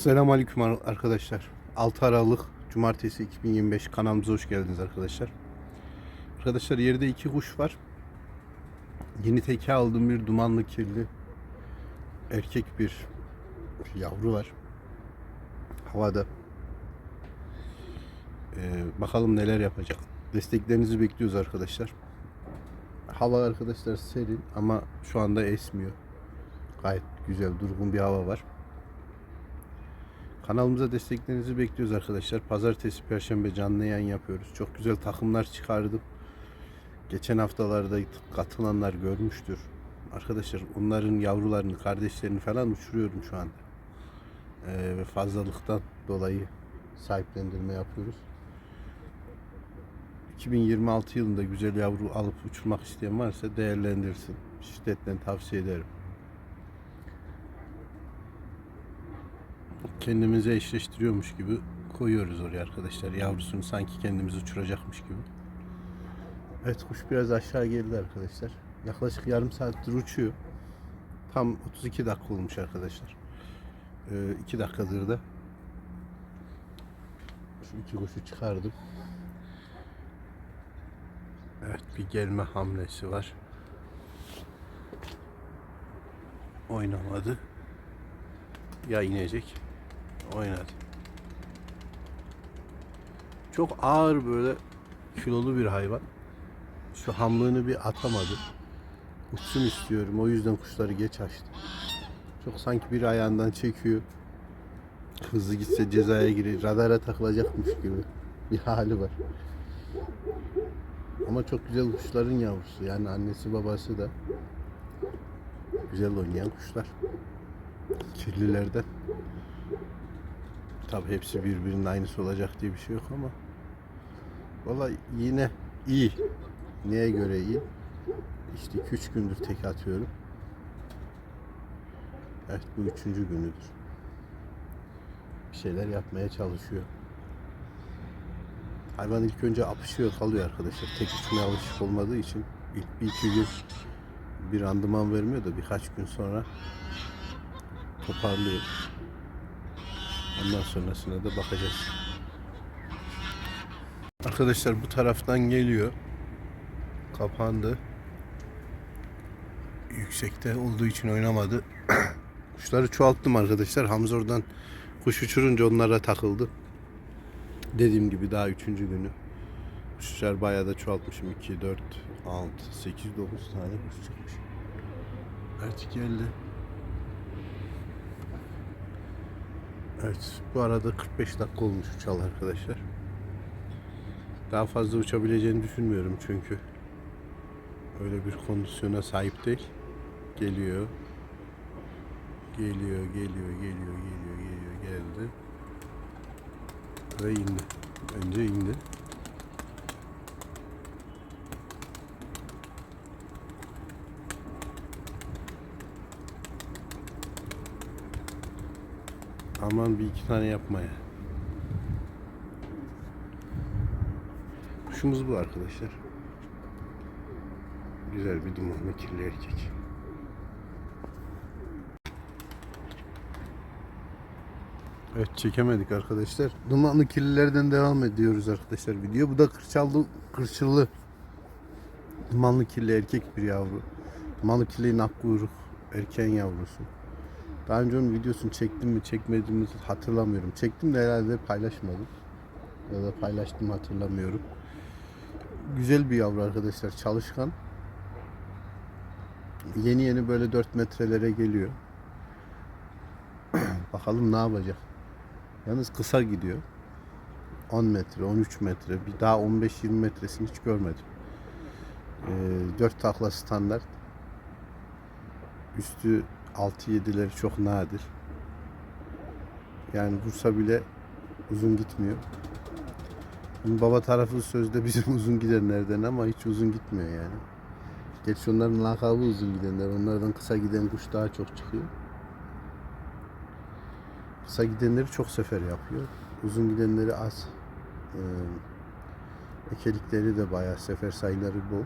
Selamünaleyküm ar- arkadaşlar. 6 Aralık Cumartesi 2025 kanalımıza hoş geldiniz arkadaşlar. Arkadaşlar yerde iki kuş var. Yeni teke aldığım bir dumanlı kirli erkek bir yavru var. Havada. Ee, bakalım neler yapacak. Desteklerinizi bekliyoruz arkadaşlar. Hava arkadaşlar serin ama şu anda esmiyor. Gayet güzel durgun bir hava var. Kanalımıza desteklerinizi bekliyoruz arkadaşlar. Pazartesi, Perşembe canlı yayın yapıyoruz. Çok güzel takımlar çıkardım. Geçen haftalarda katılanlar görmüştür. Arkadaşlar onların yavrularını, kardeşlerini falan uçuruyorum şu anda. Ee, ve fazlalıktan dolayı sahiplendirme yapıyoruz. 2026 yılında güzel yavru alıp uçurmak isteyen varsa değerlendirsin. Şiddetle tavsiye ederim. Kendimize eşleştiriyormuş gibi koyuyoruz oraya arkadaşlar. Yavrusunu sanki kendimiz uçuracakmış gibi. Evet kuş biraz aşağı geldi arkadaşlar. Yaklaşık yarım saattir uçuyor. Tam 32 dakika olmuş arkadaşlar. 2 dakikadır da şu iki kuşu çıkardım. Evet bir gelme hamlesi var. Oynamadı. Ya inecek oynadı. Çok ağır böyle kilolu bir hayvan. Şu hamlığını bir atamadı. Uçsun istiyorum. O yüzden kuşları geç açtı. Çok sanki bir ayağından çekiyor. Hızlı gitse cezaya girer. Radara takılacakmış gibi bir hali var. Ama çok güzel kuşların yavrusu. Yani annesi babası da güzel oynayan kuşlar. Kirlilerden. Tabi hepsi birbirinin aynısı olacak diye bir şey yok ama Valla yine iyi. Neye göre iyi? İşte 2-3 gündür tek atıyorum. Evet bu üçüncü günüdür. Bir şeyler yapmaya çalışıyor. Hayvan ilk önce apışıyor kalıyor arkadaşlar. Tek uçmaya alışık olmadığı için ilk bir iki gün bir randıman vermiyor da birkaç gün sonra toparlıyor. Ondan sonrasına da bakacağız. Arkadaşlar bu taraftan geliyor. Kapandı. Yüksekte olduğu için oynamadı. Kuşları çoğalttım arkadaşlar. Hamza oradan kuş uçurunca onlara takıldı. Dediğim gibi daha üçüncü günü. Kuşlar bayağı da çoğaltmışım. 2, 4, 6, 8, 9 tane kuş çıkmış. Evet geldi. Evet bu arada 45 dakika olmuş uçal arkadaşlar. Daha fazla uçabileceğini düşünmüyorum çünkü öyle bir kondisyona sahip değil. Geliyor. Geliyor, geliyor, geliyor, geliyor, geliyor, geldi. Ve indi. Önce indi. Aman bir iki tane yapmaya. Kuşumuz bu arkadaşlar. Güzel bir dumanlı kirli erkek. Evet çekemedik arkadaşlar. Dumanlı kirlilerden devam ediyoruz arkadaşlar video. Bu da kırçallı, kırçıllı dumanlı kirli erkek bir yavru. Dumanlı kirli nakkuyruk erken yavrusu. Daha önce onun videosunu çektim mi çekmedim mi hatırlamıyorum. Çektim de herhalde paylaşmadım. Ya da paylaştım hatırlamıyorum. Güzel bir yavru arkadaşlar çalışkan. Yeni yeni böyle 4 metrelere geliyor. Bakalım ne yapacak. Yalnız kısa gidiyor. 10 metre, 13 metre, bir daha 15-20 metresini hiç görmedim. Ee, 4 takla standart. Üstü 6-7'leri çok nadir. Yani vursa bile uzun gitmiyor. Bunun baba tarafı sözde bizim uzun gidenlerden ama hiç uzun gitmiyor yani. Gerçi onların lakabı uzun gidenler. Onlardan kısa giden kuş daha çok çıkıyor. Kısa gidenleri çok sefer yapıyor. Uzun gidenleri az. Ee, ekelikleri de bayağı sefer sayıları bol.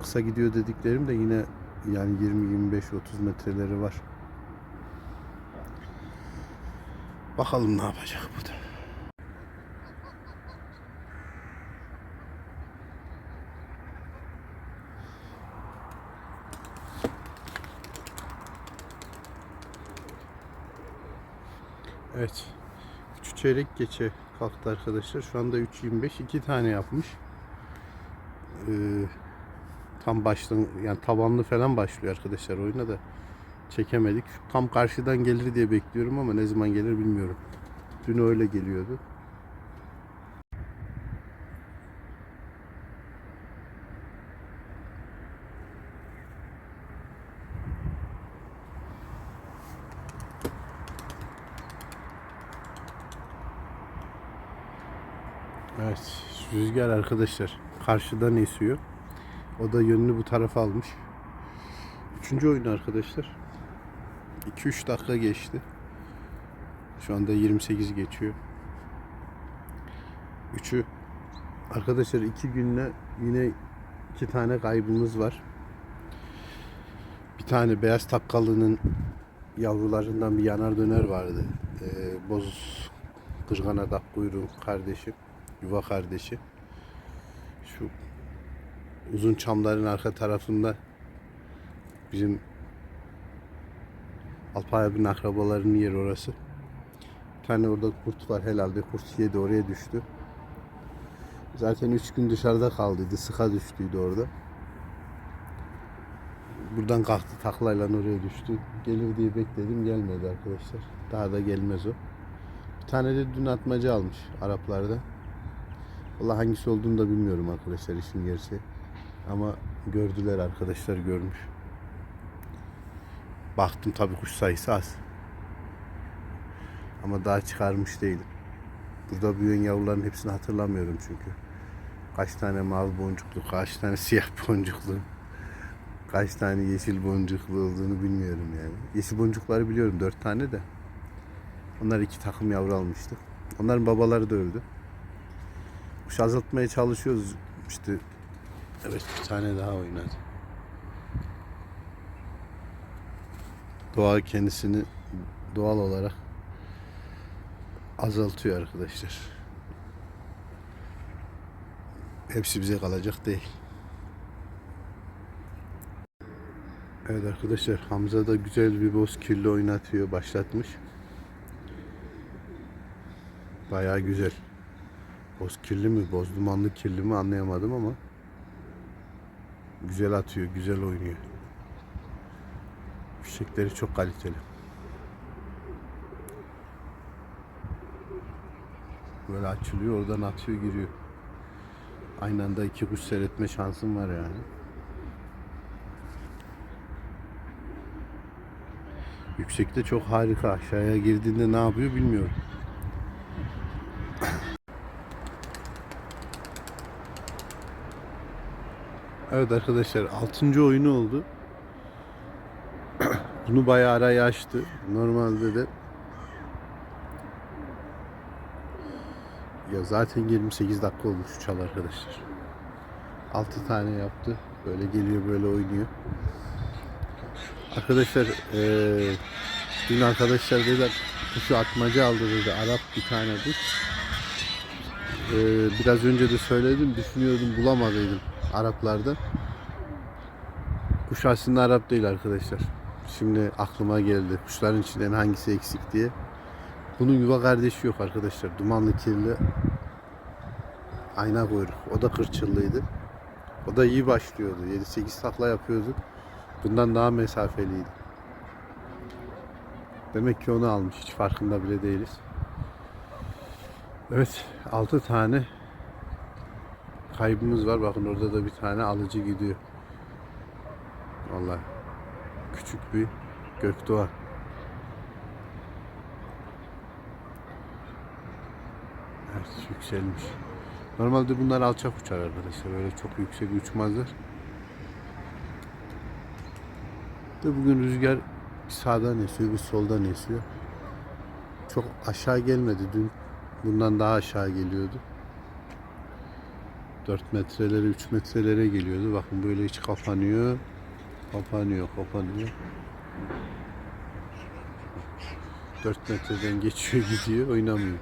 Kısa gidiyor dediklerim de yine yani 20 25 30 metreleri var. Bakalım ne yapacak bu da. Evet. 3 çeyrek geçe kalktı arkadaşlar. Şu anda 3.25 iki tane yapmış. Ee, tam baştan yani tabanlı falan başlıyor arkadaşlar oyuna da çekemedik. Tam karşıdan gelir diye bekliyorum ama ne zaman gelir bilmiyorum. Dün öyle geliyordu. Evet, rüzgar arkadaşlar karşıdan esiyor. O da yönünü bu tarafa almış. Üçüncü oyun arkadaşlar. 2-3 dakika geçti. Şu anda 28 geçiyor. Üçü arkadaşlar iki günle yine iki tane kaybımız var. Bir tane beyaz takkalının yavrularından bir yanar döner vardı. Ee, boz kırgan adak kuyruğun kardeşi. Yuva kardeşi. Şu uzun çamların arka tarafında bizim Alpay abinin akrabalarının yeri orası. Bir tane orada kurt var herhalde. Kurt yedi oraya düştü. Zaten üç gün dışarıda kaldıydı. Sıka düştüydü orada. Buradan kalktı taklayla oraya düştü. Gelir diye bekledim gelmedi arkadaşlar. Daha da gelmez o. Bir tane de dün atmaca almış Araplarda. Valla hangisi olduğunu da bilmiyorum arkadaşlar işin gerçeği. Ama gördüler arkadaşlar görmüş. Baktım tabii kuş sayısı az. Ama daha çıkarmış değilim. Burada büyüyen yavruların hepsini hatırlamıyorum çünkü. Kaç tane mavi boncuklu, kaç tane siyah boncuklu, kaç tane yeşil boncuklu olduğunu bilmiyorum yani. Yeşil boncukları biliyorum dört tane de. Onlar iki takım yavru almıştı. Onların babaları da öldü. Kuş azaltmaya çalışıyoruz işte. Evet bir tane daha oynadı. Doğa kendisini doğal olarak azaltıyor arkadaşlar. Hepsi bize kalacak değil. Evet arkadaşlar Hamza da güzel bir boz kirli oynatıyor. Başlatmış. Bayağı güzel. Boz kirli mi, boz dumanlı kirli mi anlayamadım ama güzel atıyor, güzel oynuyor. Fişekleri çok kaliteli. Böyle açılıyor, oradan atıyor, giriyor. Aynı anda iki kuş seyretme şansım var yani. Yüksekte çok harika. Aşağıya girdiğinde ne yapıyor bilmiyorum. Evet arkadaşlar 6. oyunu oldu. Bunu bayağı araya açtı. Normalde de ya zaten 28 dakika olmuş şu çal arkadaşlar. 6 tane yaptı. Böyle geliyor böyle oynuyor. Arkadaşlar eee dün arkadaşlar dediler kuşu atmaca aldı dedi. Arap bir tane kuş. Eee, biraz önce de söyledim. Düşünüyordum bulamadıydım Araplarda. Kuş aslında Arap değil arkadaşlar. Şimdi aklıma geldi. Kuşların içinden hangisi eksik diye. Bunun yuva kardeşi yok arkadaşlar. Dumanlı kirli ayna kuyruk. O da kırçıllıydı. O da iyi başlıyordu. 7-8 takla yapıyordu. Bundan daha mesafeliydi. Demek ki onu almış. Hiç farkında bile değiliz. Evet. 6 tane kaybımız var. Bakın orada da bir tane alıcı gidiyor. Vallahi küçük bir gökdoğan. Evet yükselmiş. Normalde bunlar alçak uçar arkadaşlar. Öyle çok yüksek uçmazlar. De bugün rüzgar bir sağdan esiyor, bir soldan esiyor. Çok aşağı gelmedi dün. Bundan daha aşağı geliyordu. 4 metrelere, 3 metrelere geliyordu. Bakın böyle hiç kapanıyor. Kapanıyor, kapanıyor. 4 metreden geçiyor gidiyor oynamıyor.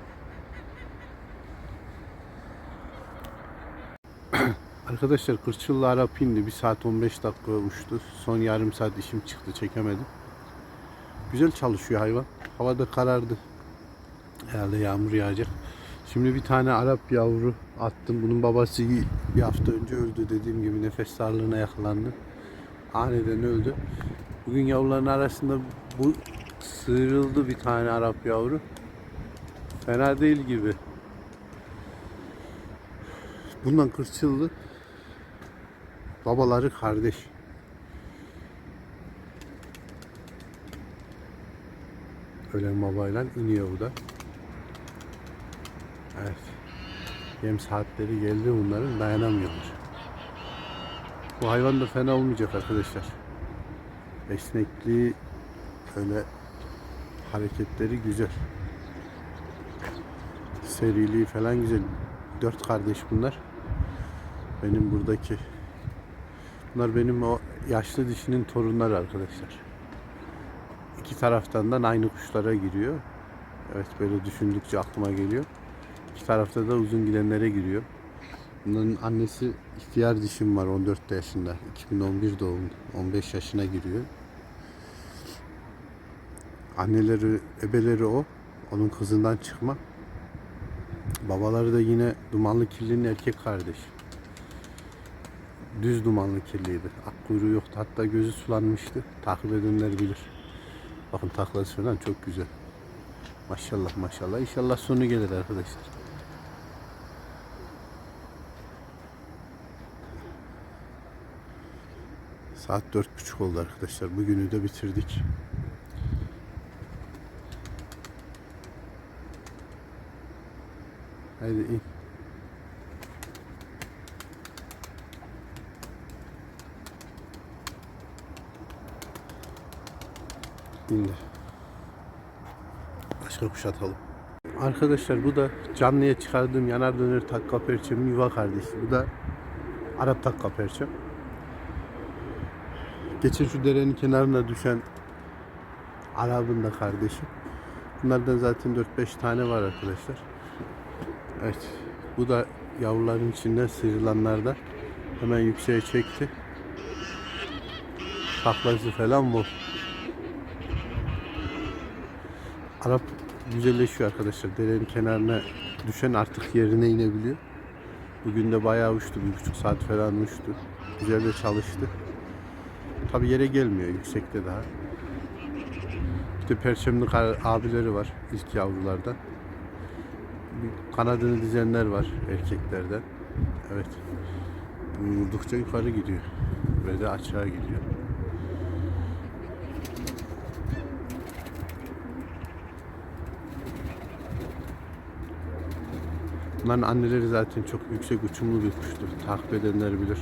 Arkadaşlar Kırçıllı Arap indi. 1 saat 15 dakika uçtu. Son yarım saat işim çıktı çekemedim. Güzel çalışıyor hayvan. Havada karardı. Herhalde yağmur yağacak. Şimdi bir tane Arap yavru attım. Bunun babası bir hafta önce öldü. Dediğim gibi nefes darlığına yakalandı. Aniden öldü. Bugün yavruların arasında bu sıyrıldı bir tane Arap yavru. Fena değil gibi. Bundan kırçıldı. Babaları kardeş. Ölen babayla iniyor bu da. Evet. Yem saatleri geldi bunların dayanamıyorlar. Bu hayvan da fena olmayacak arkadaşlar. Esnekliği öyle hareketleri güzel. Seriliği falan güzel. Dört kardeş bunlar. Benim buradaki Bunlar benim o yaşlı dişinin torunları arkadaşlar. İki taraftan da aynı kuşlara giriyor. Evet böyle düşündükçe aklıma geliyor. İki tarafta da uzun gidenlere giriyor. Bunların annesi ihtiyar dişim var 14 yaşında. 2011 doğumlu. 15 yaşına giriyor. Anneleri, ebeleri o. Onun kızından çıkma. Babaları da yine dumanlı kirlinin erkek kardeşi düz dumanlı kirliydi. Ak kuyruğu yoktu. Hatta gözü sulanmıştı. Takip edenler bilir. Bakın taklası falan çok güzel. Maşallah maşallah. İnşallah sonu gelir arkadaşlar. Saat dört buçuk oldu arkadaşlar. Bugünü de bitirdik. Haydi in. İndi. Başka kuş atalım. Arkadaşlar bu da canlıya çıkardığım yanar döner takka perçemin yuva kardeşi. Bu da Arap takka perçem. Geçen şu derenin kenarına düşen Arap'ın da kardeşi. Bunlardan zaten 4-5 tane var arkadaşlar. Evet. Bu da yavruların içinden sıyrılanlardan. Hemen yükseğe çekti. Taklası falan bu. Arap güzelleşiyor arkadaşlar. Derenin kenarına düşen artık yerine inebiliyor. Bugün de bayağı uçtu. Bir buçuk saat falan uçtu. Güzel de çalıştı. Tabi yere gelmiyor. Yüksekte daha. Bir de perçemli abileri var. ilk yavrulardan. Bir kanadını dizenler var erkeklerden. Evet. Vurdukça yukarı gidiyor. Ve de açığa gidiyor. Bunların anneleri zaten çok yüksek uçumlu bir kuştur. Takip edenler bilir.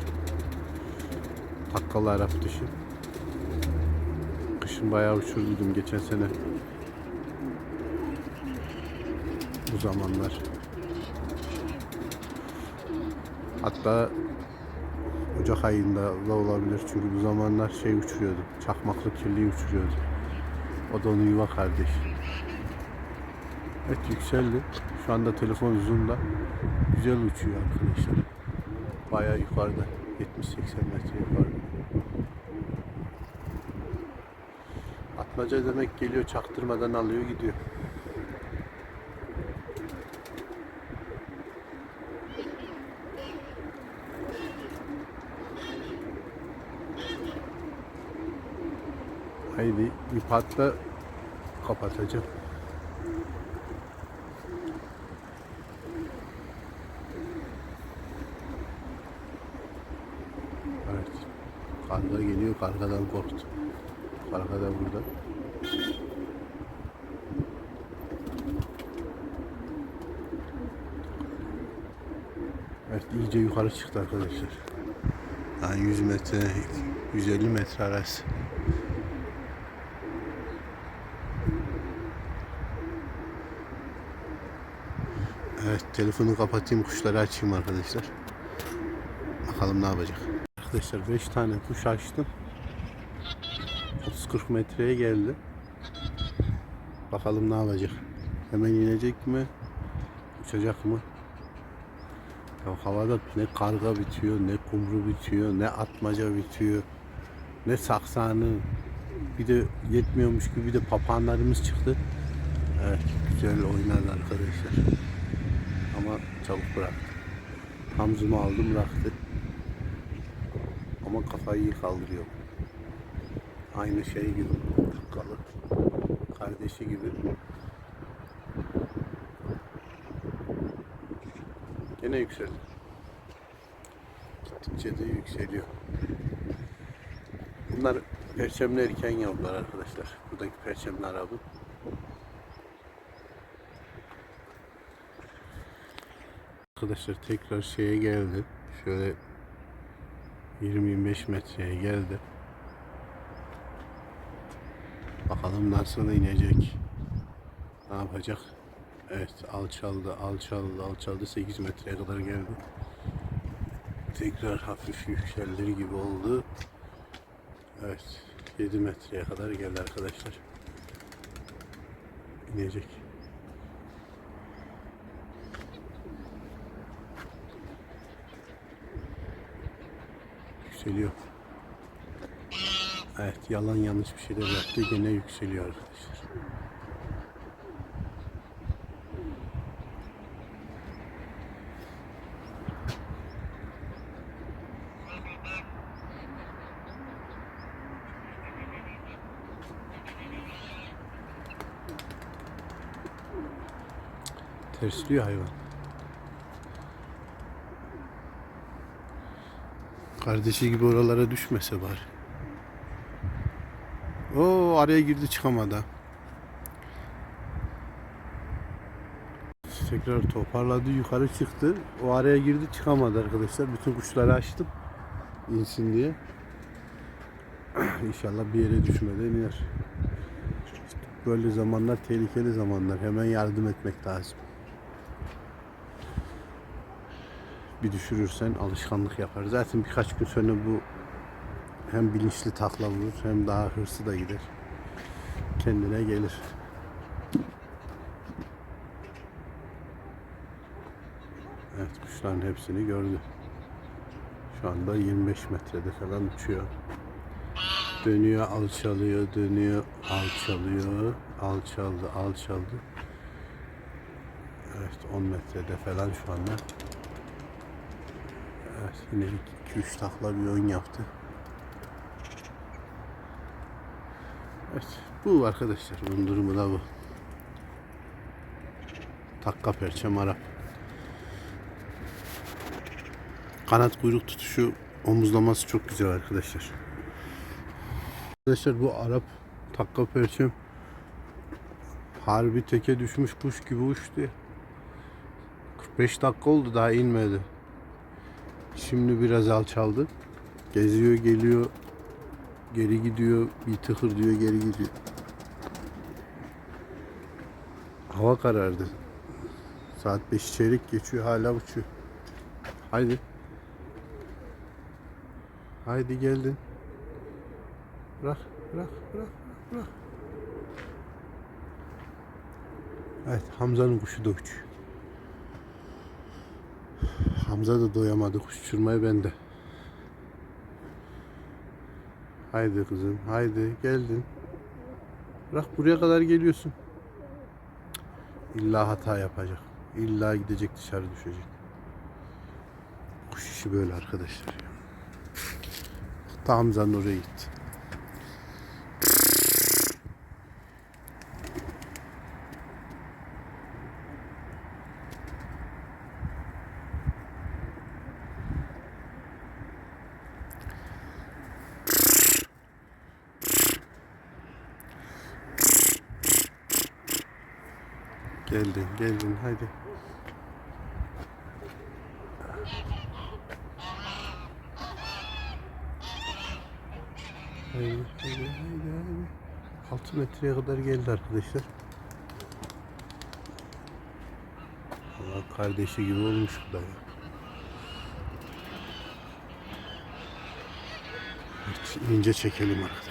Takkalı Arap dişi. Kışın bayağı uçurduydum geçen sene. Bu zamanlar. Hatta Ocak ayında da olabilir çünkü bu zamanlar şey uçuruyordu. Çakmaklı kirliyi uçuruyordu. O da onun yuva kardeşi. Evet yükseldi. Şu anda telefon zoom'da. Güzel uçuyor arkadaşlar. Bayağı yukarıda. 70-80 metre yukarıda. Atmaca demek geliyor çaktırmadan alıyor gidiyor. Haydi bir patla kapatacağım. Evet. Karga geliyor, kargadan korktu. Karga da burada. İyice yukarı çıktı arkadaşlar. Yani 100 metre, 150 metre arası. Evet, telefonu kapatayım, kuşları açayım arkadaşlar. Bakalım ne yapacak. Arkadaşlar 5 tane kuş açtım. 30-40 metreye geldi. Bakalım ne yapacak. Hemen inecek mi? Uçacak mı? Havada ne karga bitiyor, ne kumru bitiyor, ne atmaca bitiyor, ne saksanı. Bir de yetmiyormuş gibi bir de papağanlarımız çıktı. Evet, güzel oynadı arkadaşlar. Ama çabuk bıraktı. Zoom aldım bıraktı. Ama kafayı iyi kaldırıyor. Aynı şey gibi. Tıkalı. Kardeşi gibi. Gene yükseldi. Gittikçe de yükseliyor. Bunlar perçemli erken yavrular arkadaşlar. Buradaki perçemli arabı. Arkadaşlar tekrar şeye geldi. Şöyle 20-25 metreye geldi. Bakalım nasıl inecek. Ne yapacak? Evet alçaldı, alçaldı, alçaldı. 8 metreye kadar geldi. Tekrar hafif yükseldir gibi oldu. Evet 7 metreye kadar geldi arkadaşlar. İnecek. Yükseliyor. Evet yalan yanlış bir şeyler yaptı. Gene yükseliyor arkadaşlar. Tersliyor hayvan. Kardeşi gibi oralara düşmese bari. O araya girdi çıkamadı. Tekrar toparladı yukarı çıktı. O araya girdi çıkamadı arkadaşlar. Bütün kuşları açtım. insin diye. İnşallah bir yere düşmeden iner. Böyle zamanlar tehlikeli zamanlar. Hemen yardım etmek lazım. Bir düşürürsen alışkanlık yapar. Zaten birkaç gün sonra bu hem bilinçli takla vurur hem daha hırsı da gider. Kendine gelir. Evet kuşların hepsini gördü. Şu anda 25 metrede falan uçuyor. Dönüyor, alçalıyor, dönüyor, alçalıyor, alçaldı, alçaldı. Evet 10 metrede falan şu anda. Evet yine 2-3 takla bir oyun yaptı. Evet bu arkadaşlar bunun durumu da bu. Takka perçem Arap. Kanat kuyruk tutuşu omuzlaması çok güzel arkadaşlar. Arkadaşlar bu Arap takka perçem harbi teke düşmüş kuş gibi uçtu. ya. 45 dakika oldu daha inmedi. Şimdi biraz alçaldı. Geziyor geliyor. Geri gidiyor. Bir tıkır diyor geri gidiyor. Hava karardı. Saat 5 çeyrek geçiyor hala uçuyor. Haydi. Haydi geldin. Bırak, bırak, bırak, bırak. Evet, Hamza'nın kuşu da uçuyor. Hamza da doyamadı kuş uçurmaya ben de. Haydi kızım, haydi geldin. Bırak buraya kadar geliyorsun. İlla hata yapacak. İlla gidecek dışarı düşecek. Kuş işi böyle arkadaşlar. Hatta Hamza'nın oraya gitti. Geldin, geldin haydi. Haydi, haydi, haydi, haydi. 6 metreye kadar geldi arkadaşlar. Allah kardeşi gibi olmuş bu da ya. Evet, ince çekelim arkadaşlar.